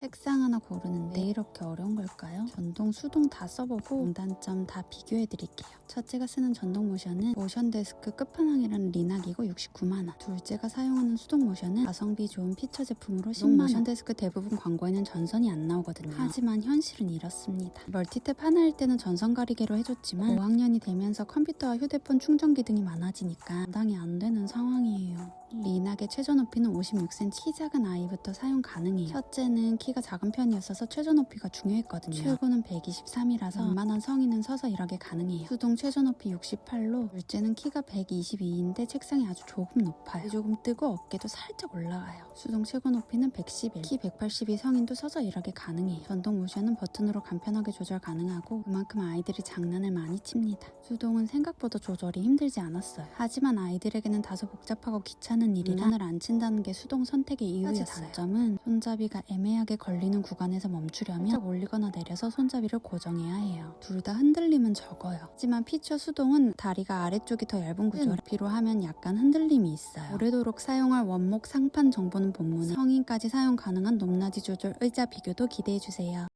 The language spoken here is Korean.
색상 하나 고르는데 왜 이렇게 어려운 걸까요? 전동, 수동 다 써보고 장단점 다 비교해드릴게요. 첫째가 쓰는 전동 모션은 모션 데스크 끝판왕이라는 리낙이고 69만원. 둘째가 사용하는 수동 모션은 가성비 좋은 피처 제품으로 10만원. 모션 데스크 대부분 광고에는 전선이 안 나오거든요. 하지만 현실은 이렇습니다. 멀티탭 하나일 때는 전선 가리개로 해줬지만 5학년이 되면서 컴퓨터와 휴대폰 충전기 등이 많아지니까 감당이 안 되는 상황이에요. 리낙의 최저 높이는 56cm, 키 작은 아이부터 사용 가능해요. 첫째는 키가 작은 편이었어서 최저 높이가 중요했거든요. 최고는 123이라서 웬만한 성인은 서서 일하기 가능해요. 수동 최저 높이 68로 둘째는 키가 122인데 책상이 아주 조금 높아요. 조금 뜨고 어깨도 살짝 올라가요. 수동 최고 높이는 111, 키 182 성인도 서서 일하기 가능해요. 전동 모션은 버튼으로 간편하게 조절 가능하고 그만큼 아이들이 장난을 많이 칩니다. 수동은 생각보다 조절이 힘들지 않았어요. 하지만 아이들에게는 다소 복잡하고 귀찮은 일이라 눈을 안 친다는 게 수동 선택의 이유였어요. 단점은 손잡이가 애매하게 걸리는 구간에서 멈추려면 올리거나 내려서 손잡이를 고정해야 해요. 둘 다 흔들림은 적어요. 하지만 피처 수동은 다리가 아래쪽이 더 얇은 구조라 비로 하면 약간 흔들림이 있어요. 오래도록 사용할 원목 상판 정보는 본문에 성인까지 사용 가능한 높낮이 조절 의자 비교도 기대해주세요.